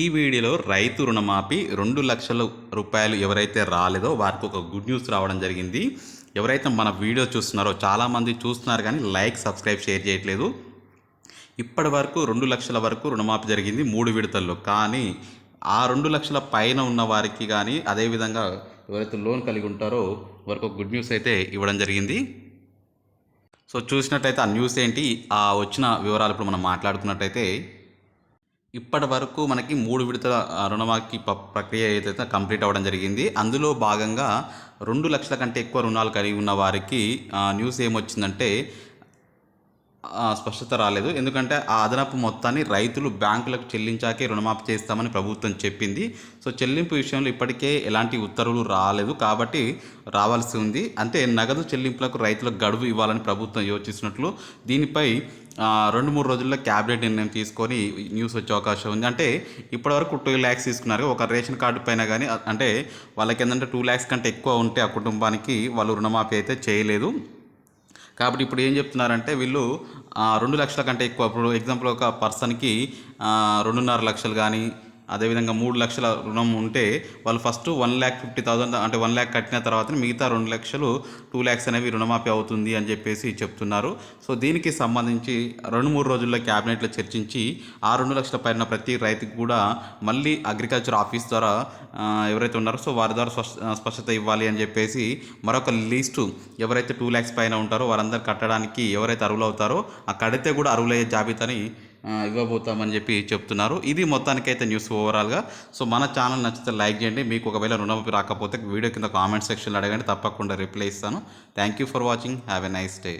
ఈ వీడియోలో రైతు రుణమాఫీ రెండు లక్షల రూపాయలు ఎవరైతే రాలేదో వారికి ఒక గుడ్ న్యూస్ రావడం జరిగింది. ఎవరైతే మన వీడియో చూస్తున్నారో చాలామంది చూస్తున్నారు కానీ లైక్ సబ్స్క్రైబ్ షేర్ చేయట్లేదు. ఇప్పటి వరకు రెండు లక్షల వరకు రుణమాఫీ జరిగింది మూడు విడతల్లో. కానీ ఆ రెండు లక్షల పైన ఉన్న వారికి కానీ అదేవిధంగా ఎవరైతే లోన్ కలిగి ఉంటారో వారికి ఒక గుడ్ న్యూస్ అయితే ఇవ్వడం జరిగింది. సో చూసినట్టయితే ఆ న్యూస్ ఏంటి? ఆ వచ్చిన వివరాలు ఇప్పుడు మనం మాట్లాడుకున్నట్టయితే ఇప్పటి వరకు మనకి మూడు విడతల రుణమాఖి రుణమాఫీ ప- ప్రక్రియ ఏదైతే కంప్లీట్ అవ్వడం జరిగింది అందులో భాగంగా రెండు లక్షల కంటే ఎక్కువ రుణాలు కలిగి ఉన్న వారికి ఆ, న్యూస్ ఏమొచ్చిందంటే స్పష్టత రాలేదు. ఎందుకంటే ఆ అదనపు మొత్తాన్ని రైతులు బ్యాంకులకు చెల్లించాకే రుణమాఫీ చేస్తామని ప్రభుత్వం చెప్పింది. సో చెల్లింపు విషయంలో ఇప్పటికే ఎలాంటి ఉత్తర్వులు రాలేదు. కాబట్టి రావాల్సి ఉంది. అంటే నగదు చెల్లింపులకు రైతులకు గడువు ఇవ్వాలని ప్రభుత్వం యోచిస్తున్నట్లు దీనిపై రెండు మూడు రోజుల్లో క్యాబినెట్ నిర్ణయం తీసుకొని న్యూస్ వచ్చే అవకాశం ఉంది. అంటే ఇప్పటివరకు టూ ల్యాక్స్ తీసుకున్నారు. ఒక రేషన్ కార్డు పైన కానీ అంటే వాళ్ళకి ఏంటంటే టూ ల్యాక్స్ కంటే ఎక్కువ ఉంటే ఆ కుటుంబానికి వాళ్ళు రుణమాఫీ అయితే చేయలేదు. కాబట్టి ఇప్పుడు ఏం చెప్తున్నారంటే వీళ్ళు రెండు లక్షల కంటే ఎక్కువ. ఇప్పుడు ఎగ్జాంపుల్ ఒక పర్సన్కి రెండున్నర లక్షలు కానీ అదేవిధంగా మూడు లక్షల రుణం ఉంటే వాళ్ళు first one lakh fifty thousand అంటే వన్ ల్యాక్ కట్టిన తర్వాత మిగతా రెండు లక్షలు టూ ల్యాక్స్ అనేవి రుణమాఫీ అవుతుంది అని చెప్పేసి చెప్తున్నారు. సో దీనికి సంబంధించి రెండు మూడు రోజుల్లో క్యాబినెట్లో చర్చించి ఆ రెండు లక్షల పైన ప్రతి రైతుకి కూడా మళ్ళీ అగ్రికల్చర్ ఆఫీస్ ద్వారా ఎవరైతే ఉన్నారో సో వారి ద్వారా స్పష్ట స్పష్టత ఇవ్వాలి అని చెప్పేసి మరొక లిస్టు ఎవరైతే టూ ల్యాక్స్ పైన ఉంటారో వారందరూ కట్టడానికి ఎవరైతే అర్హులు అవుతారో ఆ కడితే కూడా అర్హులయ్యే జాబితాని ఇవ్వబోతామని చెప్పి చెప్తున్నారు. ఇది మొత్తానికైతే న్యూస్ ఓవరాల్గా సో మన ఛానల్ నచ్చితే లైక్ చేయండి. మీకు ఒకవేళ రుణమాఫీ రాకపోతే వీడియో కింద కామెంట్ సెక్షన్లో అడగండి. తప్పకుండా రిప్లై ఇస్తాను. Thank you for watching have a nice day